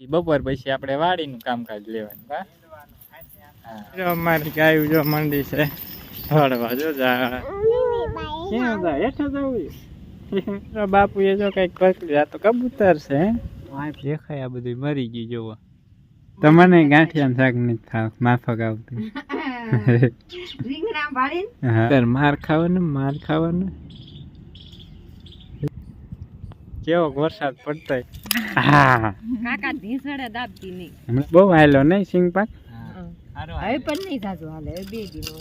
ઈ બપોર પછી આપણે વાડીનું કામકાજ લેવાનું હા જો અમારી ગાયું જો મંડી છે. હળવા જો જા. ક્યાં જા? હેઠે જવું બાપુ બાપુએ જો કંઈક પકડી આ તો કબૂતર છે આ દેખાય આ બધું મરી ગયું જોવો તમને ગાંઠિયા શાક નથી ખાવ માફક આવતું. માર ખાવાનું માર ખાવાનો? કેવો વરસાદ પડતો હા. કાકા ધીસડે દાબતી નહીં. હમણાં બહુ હાલ્યો નહીં સિંગ પાક? હવે પણ નહીં થાતું હાલે હવે બે દિનો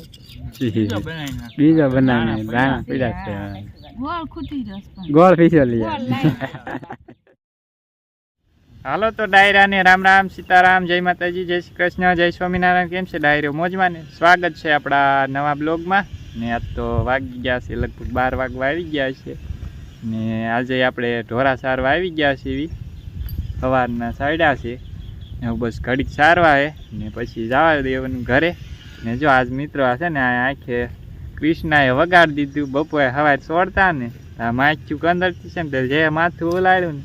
બીજો બનાવીને દાણા પીડા છે. ગોળ ખૂટી હાલો તો ડાયરા ને રામ રામ સીતારામ જય માતાજી જય શ્રી કૃષ્ણ જય સ્વામિનારાયણ. કેમ છે ડાયરો? મોજમાં ને? સ્વાગત છે આપણા નવા બ્લોગમાં. ને આજ તો વાગી ગયા છે લગભગ બાર વાગવા આવી ગયા છે. ને આજે આપણે ઢોરા સારવા આવી ગયા છે એવી સવારના સાયડા છે. ને બસ ઘડીક સારવા હે. ને પછી જવા દેવાનું ઘરે. ને જો આજ મિત્રો છે ને આંખે કૃષ્ણાએ વગાડી દીધું. બપોરે સવારે છોડતા ને આ માથું કંદરથી છે ને જે માથું ઓલાડ્યું ને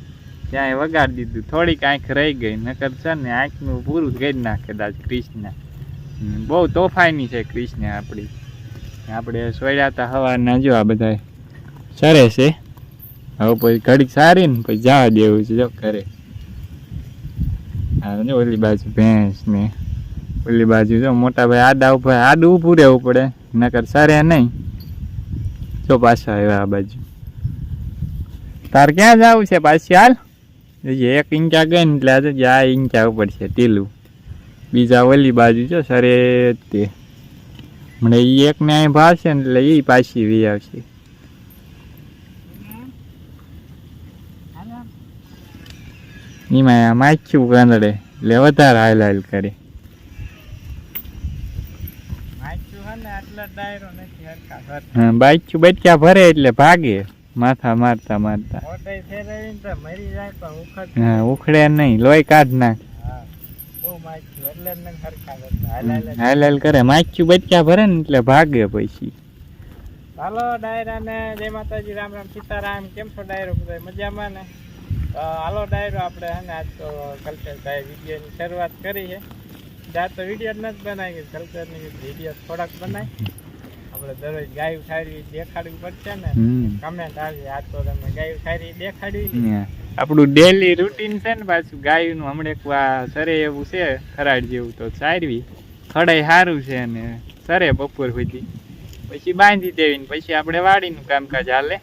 ત્યાં વગાડી દીધું. થોડીક આંખ રહી ગઈ. નકર છે ને આંખનું પૂરું કરી નાખે દાદ કૃષ્ણ. બહુ તોફાની છે કૃષ્ણ આપણી આપણે સોડ્યા હતા હવારના જો આ બધા સરે છે. હવે પછી ઘડીક સારી ને પછી જવા દેવું છે જો ઘરે. હા ઓલી બાજુ ભેંસ ને ઓલી બાજુ જો મોટા ભાઈ આડા ઉપર, આડું ઊભું રહેવું પડે, નકર સારે નહીં. જો પાછા આવ્યા આ બાજુ. તાર ક્યાં જવું છે પાછી હાલ? જોઈએ એક ઈંચા ગઈ ને એટલે આજે આ ઈંચા ઉપર છે ટીલું. બીજા ઓલી બાજુ જો સરે તે. મને એ એક ને અહીં ભાવશે ને એટલે એ પાછી વી આવશે. એમાં માખ્યું કાંદડે એટલે વધારે હાલ હાલ કરે. હા બાઈચ્યું બચકા ભરે એટલે ભાગે. માથા મારતા મારતા. હા ઉખડે નહીં લોહી કાઢ નાખ. હાલ હાલ કરે. માખ્યું બચકા ભરે ને એટલે ભાગે પછી. હાલો ડાયરા ને જય માતાજી રામ રામ. સીતારામ કેમ છો ડાયરો બધા? મજામાં ને? હાલો ડાયરો આપણે હે ને આજ તો કલ્ચરભાઈ વિડીયોની શરૂઆત કરી છે. ત્યાં તો વીડિયો જ નથી બનાવી કલ્ચરની વીડિયો થોડાક બનાવી આપણે દરરોજ ગાયું સારી દેખાડવી પડશે ને કમેન્ટ આવી આજ તો તમે ગાયું સારી દેખાડવી આપણું ડેલી રૂટીન છે ને પાછું ગાયનું હમણાં એક વા સરે એવું છે ખરાડ જેવું તો સારવી ખડાઈ સારું છે ને સરે બપોર સુધી. પછી બાંધી દેવી ને પછી આપણે વાડીનું કામકાજ હાલે.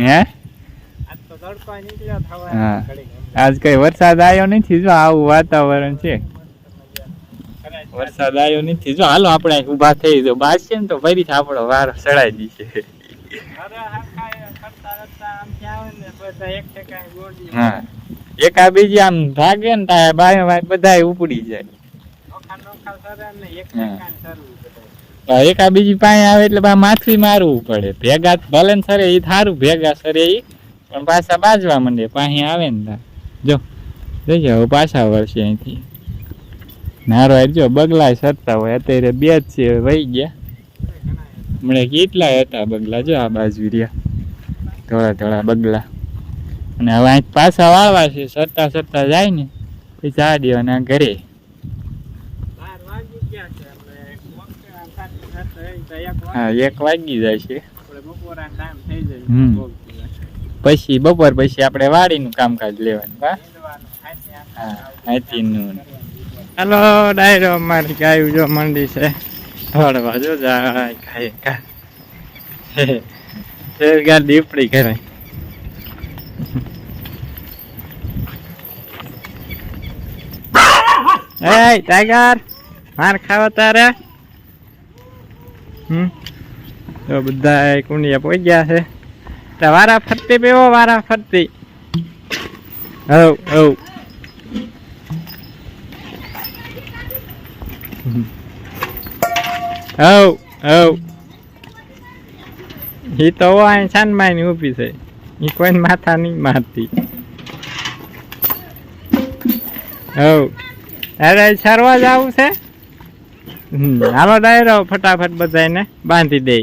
હે. આજ કઈ વરસાદ આવ્યો નથી જો આવું વાતાવરણ છે. વરસાદ આવ્યો નથી જો હાલો આપણે ઊભા ઊભા થઈ જો બાદ છે ને તો ફરી આપણો વારો ચડાઈ દીશે. હા. એક આ બીજી આમ ભાગે ને ત્યાં બાય બધા ઉપડી જાય. એક. આ બીજી પાસે આવે એટલે બા માથું મારવું પડે. ભેગા ભલે સરે એ થારું, ભેગા સરે એ પણ પાછા બાજવા માંડે, પાણી આવે ને તા. જો, જઈ હવે પાછા વળશે અહીંથી. નારો જો બગલા સરતા હોય, અત્યારે બે જ છે વહી ગયા. હમણાં કેટલા હતા બગલા, જો આ બાજુ રહ્યા. થોડા થોડા બગલા. અને હવે અહીં પાછા વાળવા છે સરતા સરતા જાય ને, પછી જા દેવાના ઘરે બાર વાગી ગયા છે એટલે એક વખતે આમ સાચું સાચું એ તો એક વાગે હા એક વાગી જાય છે. પછી બપોર પછી આપણે વાડીનું કામકાજ લેવાનું હા? હા હાથીનું. હાલો ડાયરો મારી ગાયું જો મંડી છે. હળવા જો જાય ખાય કા શેરગાર દીપડી કરે એ ટાઈગર માર ખાવા તારે? હમ? તો બધા કુંડિયા પહોંચી ગયા છે વારા ફરતી પીવો, વારા ફરતી. હવ હવ હવ હવ એ તો અહીં છાનમાં ની ઊભી છે. એ કોઈ માથા નહીં મારતી. હવ અરે સરવા જવું છે? હાલો ડાયરો ફટાફટ બધાને બાંધી દે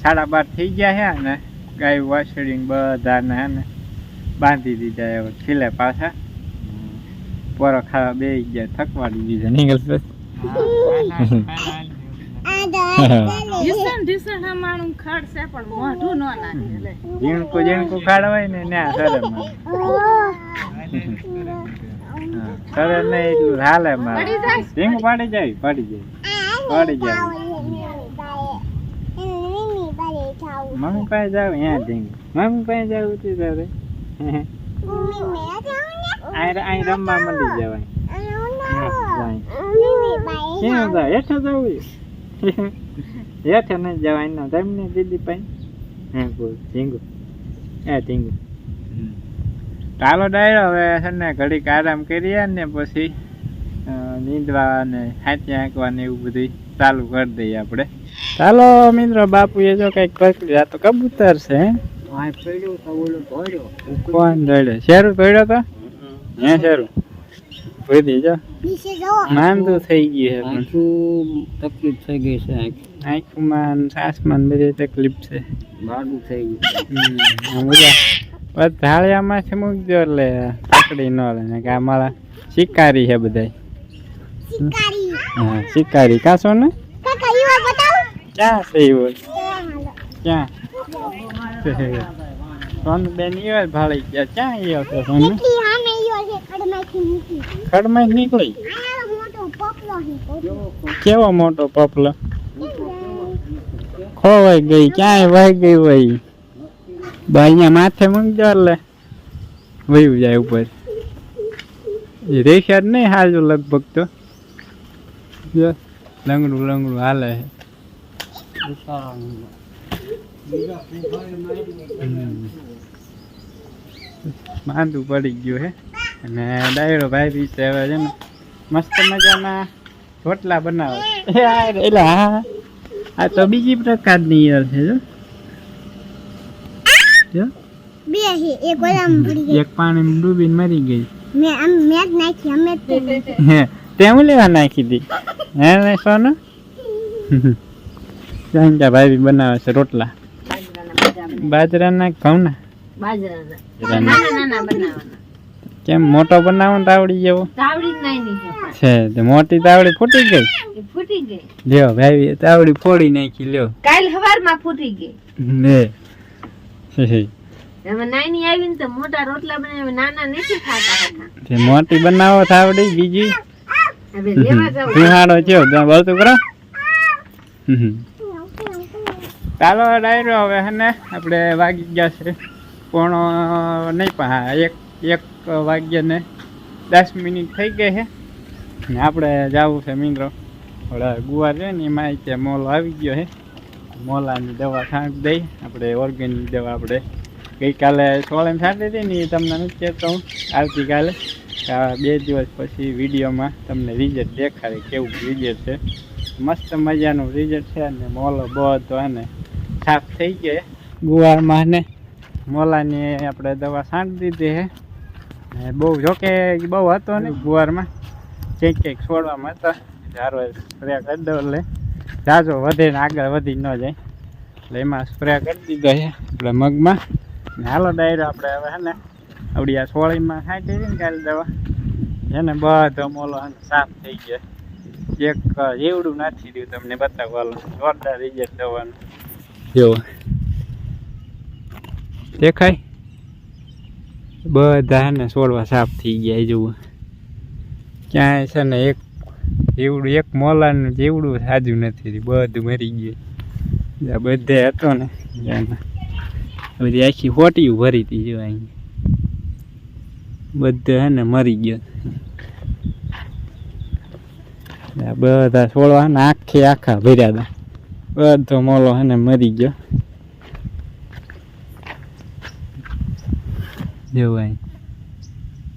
સાડા બાર થઈ ગયા હે ને ગાય વાસળી ને બધાને હે ને બાંધી દીધા એવો ખીલે પાછા. પોરો ખાવા બે ગયા થકવાડી દીધા નીકળ ન ઝીણકું ખાડવાય ને ત્યાં સરે મારે ને એટલું હાલે મારે. પડી પાડી જાય પાડી જાય. પાડી જાય. મમ્મી પાસે જાવ અહીંયા ઝીણકું મમ્મી પાસે જાવ તું તારે અહીં રમવા મળી જવાય. ક્યાં જાવ હેઠે જવું હેઠે નહીં જવાય. ના તમને દીદી પાસે. હે બોલ ઝીંગુ એ ઝીંગુ ચાલો ડાયરો હવે છે ને ઘડીક આરામ કરીએ ને પછી નીંદવા ને હાથી આંકવા ને એવું બધું ચાલુ કરી દઈએ આપણે. ચાલો મિત્રો એ જો કંઈક પકડી આ તો કબૂતર છે? કોણ દોડ્યો શેરું દોડ્યો તો? હે શેરું? ભૂલી જો માંદું થઈ ગયું છે તકલીફ થઈ ગઈ છે આંખમાં સાસમાં શ્વાસમાં ને બધી તકલીફ છે. ગાડું થઈ ગયું. ઢાળિયામાંથી મૂકજો એટલે પકડી ન લે ને કે આ મારા શિકારી છે બધા હા શિકારી. કાસો ને? ક્યાં છે એવો ક્યાં સોન બેન ઈયો ભાળી ગયા. ક્યાં ઈયો છે સોનું? ખડમાં નીકળી. કેવો મોટો પપલો? ખોવાઈ ગઈ ક્યાંય વહી ગઈ બા અહીંયા માથે મૂકજો એટલે વયું જાય ઉપર. એ જ નહીં હાજુ લગભગ તો. જો, લંગડું લંગડું હાલે. માંદું પડી ગયું હે. અને ડાયરો ભાઈ બી છે હવે છે ને, મસ્ત મજાના રોટલા બનાવે. એટલે હા આ તો બીજી પ્રકારની યર છે જો. જો બે છે એક ઓલામાં પડી ગઈ. એક પાણીમાં ડૂબીને મરી ગઈ. મેં આમ મેં જ નાખી અમે જ હે તે હું લેવા નાખી દી હે ને સોનું? જાણતા ભાઈ બનાવે છે રોટલા? બાજરાના ઘઉંના? બાજરાના. બાજરાના. નાના નાના બનાવવાના કેમ મોટો બનાવો ને તાવડી જેવો? છે. તે મોટી તાવડી ફૂટી ગઈ? ફૂટી ગઈ. લ્યો ભાઈ તાવડી ફોડી નાખી લ્યો. કાલ સવારમાં ફૂટી ગઈ. લે નાની આવીને તો મોટા રોટલા બનાવે નાના નથી ખાતા મોટી બનાવો થાવડી બીજી. જવું. છે બોલતું કરો. ચાલો ડાયરો હવે હે ને આપણે વાગી ગયા છે. પોણો નહીં પણ હા એક એક વાગ્યાને દસ મિનિટ થઈ ગઈ છે. ને આપણે જવું છે મિત્રો. હવે ગુવાર છે ને એમાં કે મોલ આવી ગયો છે. મોલાની દવા છાંટ દઈ. આપણે ઓર્ગેનિક દવા આપણે ગઈકાલે સોળેમ છાંટી હતી ને એ તમને નથી કહેતો હું. આવતીકાલે બે દિવસ પછી વિડીયોમાં તમને રિઝલ્ટ દેખાડે કેવું રિઝલ્ટ છે. મસ્ત મજાનું રિઝલ્ટ છે અને મોલો બહુ હતો અને સાફ થઈ ગયો ગુવારમાં ને મોલાની આપણે દવા છાંટી દીધી છે. ને બહુ જોકે બહુ હતો ને ગુવારમાં. કંઈક કંઈક છોડવામાં હતા. સારો સ્પ્રે કરી દો એટલે. જાજો, વધે ને આગળ વધી ન જાય. એટલે એમાં સ્પ્રે કરી દીધો છે, આપણે મગમાં. ને હાલો ડાયરો આપણે હવે હે ને આપણી આ સોળીમાં ખાઈ ને કાલે દવા. એને બધો મોલો ને સાફ થઈ ગયો. એક એવડું નાખી દઉં તમને બતાવવાનું. જોરદાર રિઝલ્ટ દવાનું જો દેખાય? બધા ને છોડવા સાફ થઈ ગયા જુઓ ક્યાંય છે ને એક એવડું એક મોલાનું જેવડું સાજું નથી બધું મરી ગયું. બધે હતો ને. બધી આખી હોટીયું ભરી હતી જો અહીં. બધે હે ને મરી ગયો. બધા છોડવા ને આખે આખા ભર્યા હતા બધો મોલો હે ને મરી ગયો. જોવાય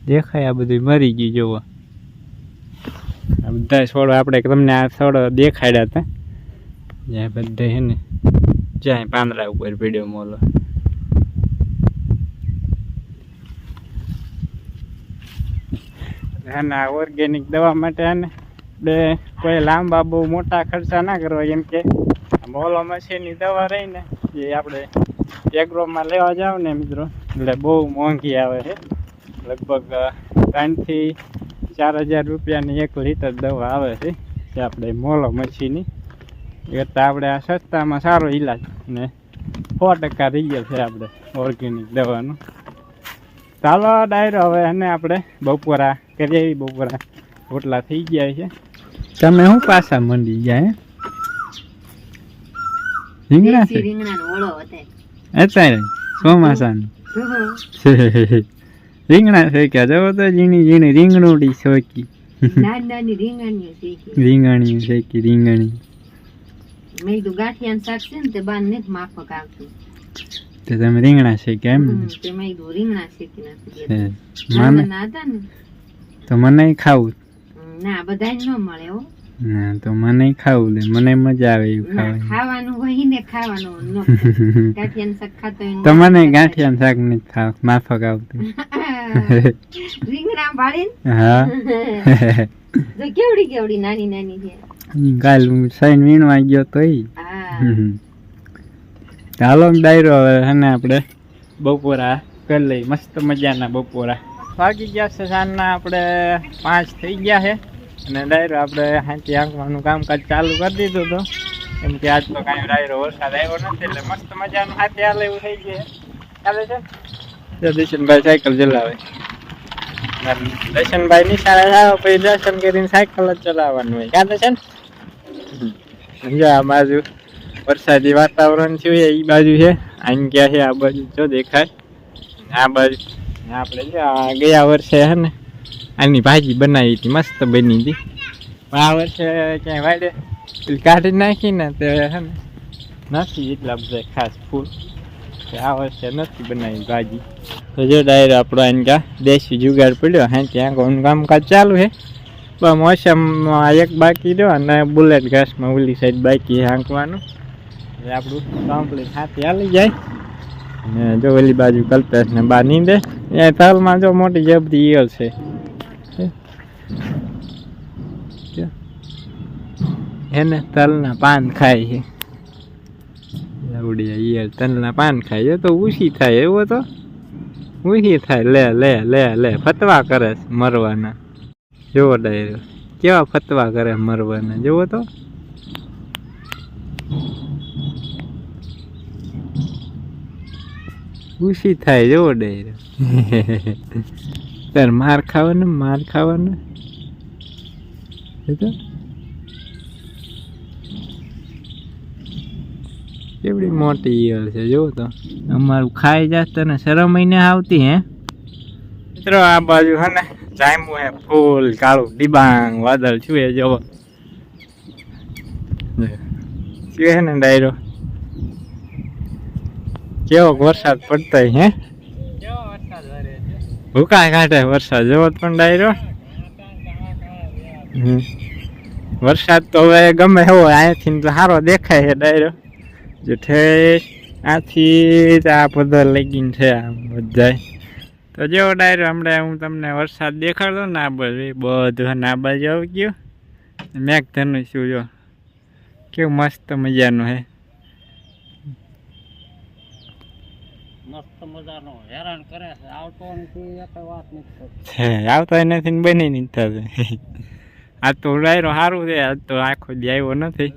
દેખાય આ બધું મરી ગયું, જોવો. બધા છોડ આપણે તમને આ છોડ દેખાડ્યા હતા જ્યાં બધા હે ને જ્યાં પાંદડા ઉપર પીડ્યો મોલો ના ઓર્ગેનિક દવા માટે હે ને બે કોઈ લાંબા બહુ મોટા ખર્ચા ના કરવા કેમ કે મોલો મશીનની દવા રહી ને એ આપણે એગ્રોમાં લેવા જાવ ને મિત્રો. એટલે બહુ મોંઘી આવે છે લગભગ ત્રણથી ચાર હજાર રૂપિયાની એક લીટર દવા આવે છે જે આપણે મોલો મચ્છીની. એટલે આપણે આ સસ્તામાં સારો ઈલાજ ને સો ટકા રિયલ છે આપણે ઓર્ગેનિક દવાનું. ચાલો ડાયરો હવે અને આપણે બપોરા કરીએ બપોરા રોટલા થઈ ગયા છે. તમે શું પાછા મંડી ગયા હે? રીંગણા છે? રીંગણાનો ઓળો હતો. અત્યારે ચોમાસાનું. રીંગણા શેક્યા જવો તો ઝીણી ઝીણી રીંગણોડી શોકી. રીંગણી શેકી. રીંગણી મેં કીધું ગાંઠિયાનું શાક છે ને તે બાર નથી માફક આવતું. તો તમે રીંગણા શેક્યા એમ તે મેં કીધું રીંગણા શેકી નાખી મને નાના હતા ને. તો મને ખાવું. ના બધાય ન મળે હો. ના તો મને ખાવું લે મને મજા આવે એવું ના ખાવાનું. હોય ને ખાવાનું ગાંઠિયાનું શાક ખાતો હોય તો મને ગાંઠિયાનું શાક નથી ખાવ માફક આવતું. રીંગણા પાડીને? હા. તો કેવડી કેવડી નાની નાની છે? કાલ સાઈન વીણવા ગયો તો ઈ ચાલો ડાયરો હવે હે આપણે બપોરા કરી લઈ મસ્ત મજાના બપોરા. વાગી ગયા છે સાંજના આપણે પાંચ થઈ ગયા છે. અને ડાયરો આપણે હાંચી આંકવાનું કામકાજ ચાલુ કરી દીધું હતું. કેમ કે આજ તો કાંઈ ડાયરો વરસાદ આવ્યો નથી એટલે મસ્ત મજાનું હાથે હાલે એવું થઈ ગયું છે. ચાલે છે? દર્શનભાઈ સાયકલ ચલાવે. દર્શનભાઈ નિશાળે આવે પછી દર્શન કરીને સાયકલ જ ચલાવવાનું હોય. કાં દર્શન જો આ બાજુ વરસાદી વાતાવરણ થયું એ બાજુ છે. આમ ક્યાં છે આ બાજુ જો દેખાય. આ બાજુ. આપણે જો ગયા વર્ષે છે ને આની ભાજી બનાવી હતી મસ્ત બની હતી. પણ આ વર્ષે ક્યાંય વાડે કાઢી નાખી ને તે છે ને નથી એટલા બધા ખાસ ફૂલ. વર્ષે નથી બનાવી ભાજી. તો જો ડાયરો આપણો આને ક્યાં દેશી જુગાડ પડ્યો, હા, ત્યાં કામકાજ ચાલુ છે. પણ મોસમમાં એક બાકી રહ્યો અને બુલેટ ઘાસમાં ઓલી સાઈડ બાકી હાંકવાનું. એટલે આપણું કમ્પ્લીટ હાથી હાલી જાય. ને જો ઓલી બાજુ કલ્પેશ ને બા નીંદે. એ તલમાં જો મોટી જબરી ઈયળ છે. એને તલના પાન ખાય છે. લવડિયા ઈયળ તલના પાન ખાય તો ઉછી થાય એવો તો? ઉછી થાય. લે લે લે લે. ફતવા કરે મરવાના. જોવો ડાયરો. કેવા ફતવા કરે મરવાના. જોવો તો. ખુશી થાય. જોવો ડાયરો. તાર માર ખાવાનો માર ખાવાનો? કેવડી મોટી ઈયળ છે જુઓ તો. અમારું ખાઈ જાત તને શરમ મહિને આવતી હે? મિત્રો આ બાજુ હે ને જામ્યું હે ફૂલ કાળું ડિબાંગ વાદળ છું એ જોવો. શું હે ને ડાયરો? કેવો વરસાદ પડતો હે? કેવો વરસાદ વરે છે? ભૂકા કાઢે વરસાદ જોવો પણ ડાયરો? હમ. વરસાદ તો હવે ગમે એવો અહીંથી તો સારો દેખાય છે ડાયરો. જો ઠેર આથી આ બધા લગીન છે આમ બધાય. તો જેવો ડાયરો હમણાં હું તમને વરસાદ દેખાડતો ને આ બાજુ બધું ના આ બાજુ આવી ગયું. મેઘ ધનુષ્યું જો કેવું મસ્ત મજાનું હે. મસ્ત મજાનો હેરાન કરે છે આવતો નથી વાત નથી આવતો નથી બની નહીં થતું. આ તો ડાયરો સારું છે આજ તો આખો દી આવ્યો નથી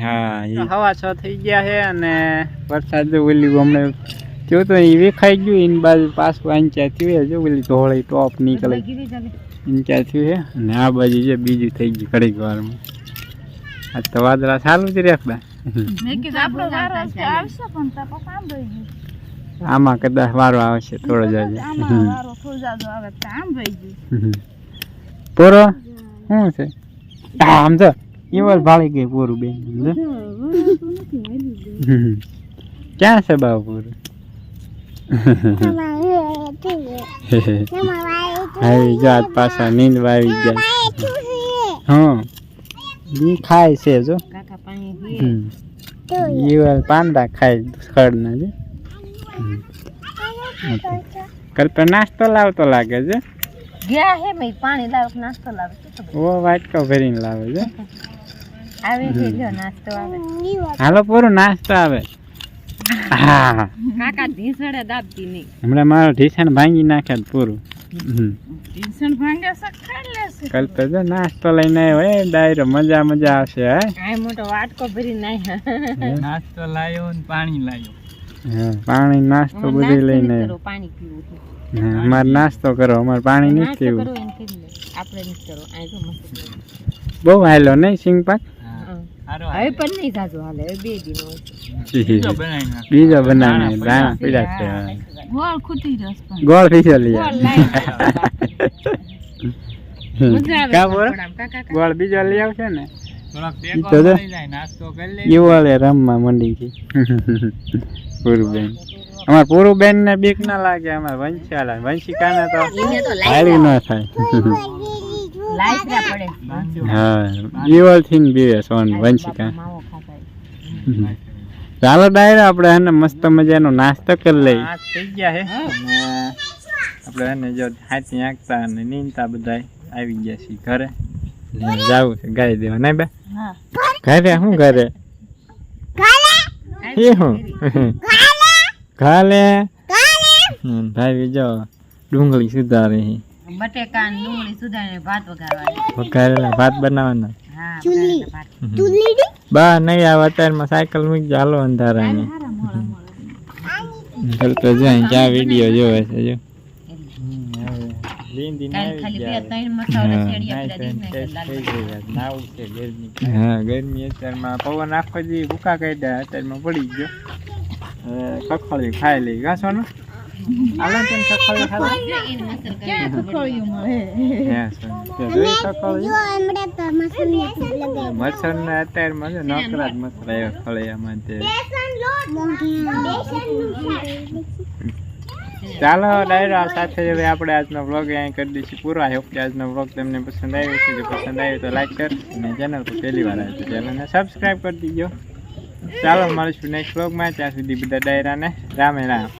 હા હવા છ થઈ ગયા છે અને વરસાદ જો ઓલી હમણાં જો તો એ વેખાઈ ગયું એની બાજુ પાછું આંચા થયું છે જો ઓલી ધોળી ટોપ નીકળે. ઈંચા થયું છે. અને આ બાજુ છે બીજું થઈ ગયું ઘડીક વારમાં. આ તો વાદળા સારું જ રાખતા આમાં કદાચ વારો આવશે થોડો જ આજે. પૂરો? શું છે? આમ તો ઈવલ ભાળી ગઈ પૂરું બેન. ક્યાં છે બાબુ પૂરું? આવી જાત પાછા નીંદ આવી ગયા. હા. બી ખાય છે જો. ઈવલ પાંદા ખાય ખડના છે કલ્પે નાસ્તો લાવતો લાગે છે ગયા હે મે પાણી લાવ નાસ્તો લાવ ઓ વાટકો ભરીને લાવે છે. આવે છે જો નાસ્તો આવે. હાલો પૂરું નાસ્તો આવે. હા. કાકા ધીસડે દાબતી નહીં. હમણાં મારો ઢીસણ ભાંગી નાખે તો પૂરું. ઢીસણ ભાંગે છે લેશે કાલ તો જો નાસ્તો લઈને આવ્યો એ ડાયરો મજા મજા આવશે હે? આ મોટો વાટકો ભરી નાખ્યા. નાસ્તો લાવ્યો ને પાણી લાવ્યો હા, પાણી નાસ્તો બધું લઈને આવ્યો. પાણી પીવું અમારે નાસ્તો કરો અમારે પાણી નહીં પીવું આપણે કરો બહુ હાલો નહીં સિંગ પાક હવે પણ નહીં સાચું હાલે. હવે બે દિનો બીજો બનાવી નાખ. બીજો બનાવીને દાણા પીડા છે ગોળ ખૂટી રસ ગોળ પીછો લઈ ગોળ આવે. મજા આવે કા બોલો? પકોડામાં. કાકા કાકા ગોળ બીજો લઈ આવશે ને? નાસ્તો કરી લે. યુવાળે રમવા મંડી ગઈ. પૂરુબેન અમાર પૂરુબેન ને બીક ના લાગે અમાર વંશિયાલા વંશિકાને તો એને તો હારી ન થાય. હા યુવલથી ને બીવે સોન વંશિકા. ચાલો ડાયરો આપણે એને મસ્ત મજાનો નાસ્તો કરી લઈ થઈ ગયા હે. આપણે એને જો હાથી આંકતા અને નીંદતા બધાય આવી ગયા છીએ ઘરે. જાવું છે ગાઈ દેવા. નહીં બે? ઘરે શું ઘરે? એ હું? હમ, ભાઈ જો ડુંગળી સુધારે બટેકા ડુંગળી સુધારીને ભાત વઘારવાની. વઘારેલા ભાત બનાવવાના? બા નહીં આવે અત્યારમાં સાયકલ મૂકી ચાલો અંધારાની તો જો ક્યાં વીડિયો જોવે છે જો. કાલ હા. ગરમી. અત્યારમાં. પવન આખો દી ભૂકા કાઢ્યા અત્યારમાં પડી ગયો. કખોળી ખાઈ લઈ. ઘાસવાનું આલો તેમ કખોળી લગાવ્યો મચ્છર ને અત્યારમાં જો નોકરા જ મચ્છર આવ્યા ખળિયામાં તે. ચાલો ડાયરા સાથે હવે આપણે આજનો વ્લોગ અહીં કરી દઈશું. પૂરો. આઈ હોપ કે આજનો વ્લોગ તમને પસંદ આવ્યો છે જો પસંદ આવ્યો તો લાઈક કર અને ચેનલ પર પહેલી વાર આવે તો ચેનલને સબસ્ક્રાઈબ કરી દીજો. ચાલો મળીશું નેક્સ્ટ વ્લોગમાં ત્યાં સુધી બધા ડાયરાને રામે રામ.